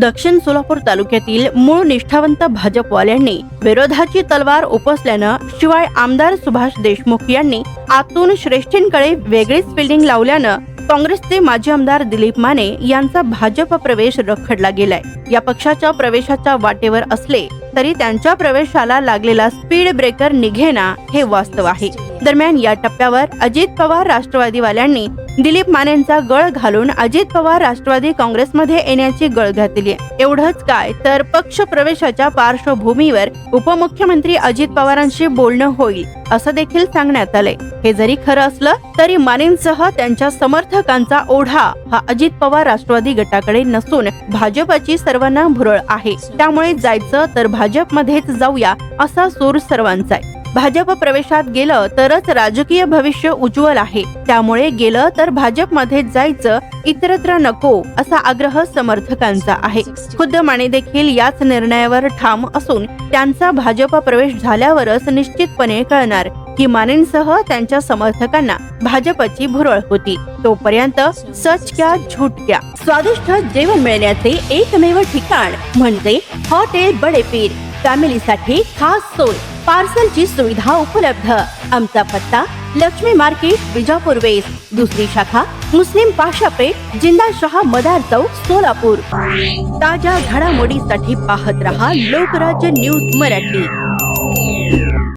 दक्षिण सोलापूर तालुक्यातील मूळ निष्ठावंत भाजपवाल्यांनी विरोधाची तलवार उपसल्यानं शिवाय आमदार सुभाष देशमुख यांनी आतून श्रेष्ठींकडे वेगळीच फिल्डिंग लावल्यानं काँग्रेसचे माजी आमदार दिलीप माने यांचा भाजप प्रवेश रखडला गेलाय. या पक्षाच्या प्रवेशाच्या वाटेवर असले तरी त्यांच्या प्रवेशाला लागलेला स्पीड ब्रेकर निघेना हे वास्तव आहे. दरम्यान या टप्प्यावर अजित पवार राष्ट्रवादीवाल्यांनी दिलीप मानेंचा गळ घालून अजित पवार राष्ट्रवादी काँग्रेसमध्ये येण्याची गळ घातली. एवढंच काय तर पक्ष प्रवेशाच्या पार्श्वभूमीवर उपमुख्यमंत्री अजित पवारांशी बोलणं होईल असं देखील सांगण्यात आलंय. हे जरी खरं असलं तरी मानेंसह त्यांच्या समर्थकांचा ओढा हा अजित पवार राष्ट्रवादी गटाकडे नसून भाजपाची सर्वांना भुरळ आहे. त्यामुळे जायचं तर भाजपमध्येच जाऊया असा सूर सर्वांचा आहे भाजप प्रवेशात गेलं तरच राजकीय भविष्य उज्ज्वल आहे. त्यामुळे गेलं तर भाजपमध्ये जायचं इतरत्र नको असा आग्रह समर्थकांचा आहे. खुद्द माने देखील याच निर्णयावर ठाम असून त्यांचा भाजप प्रवेश झाल्यावरच निश्चितपणे कळणार. मानेंसह त्यांच्या समर्थकांना भाजपची भुरळ होती. तोपर्यंत सच क्या झूट क्या स्वादिष्ट जेवण मिळण्याचे एकमेव ठिकाण म्हणजे हॉटेल बडे पीर फॅमिलीसाठी खास सोय पार्सलची सुविधा उपलब्ध. आमचा पत्ता लक्ष्मी मार्केट विजापूर वेस्ट दुसरी शाखा मुस्लिम पाशापेठ जिंदाशहा मदार चौक सोलापूर. ताज्या घडामोडीसाठी पाहत रहा लोकराज्य न्यूज मराठी.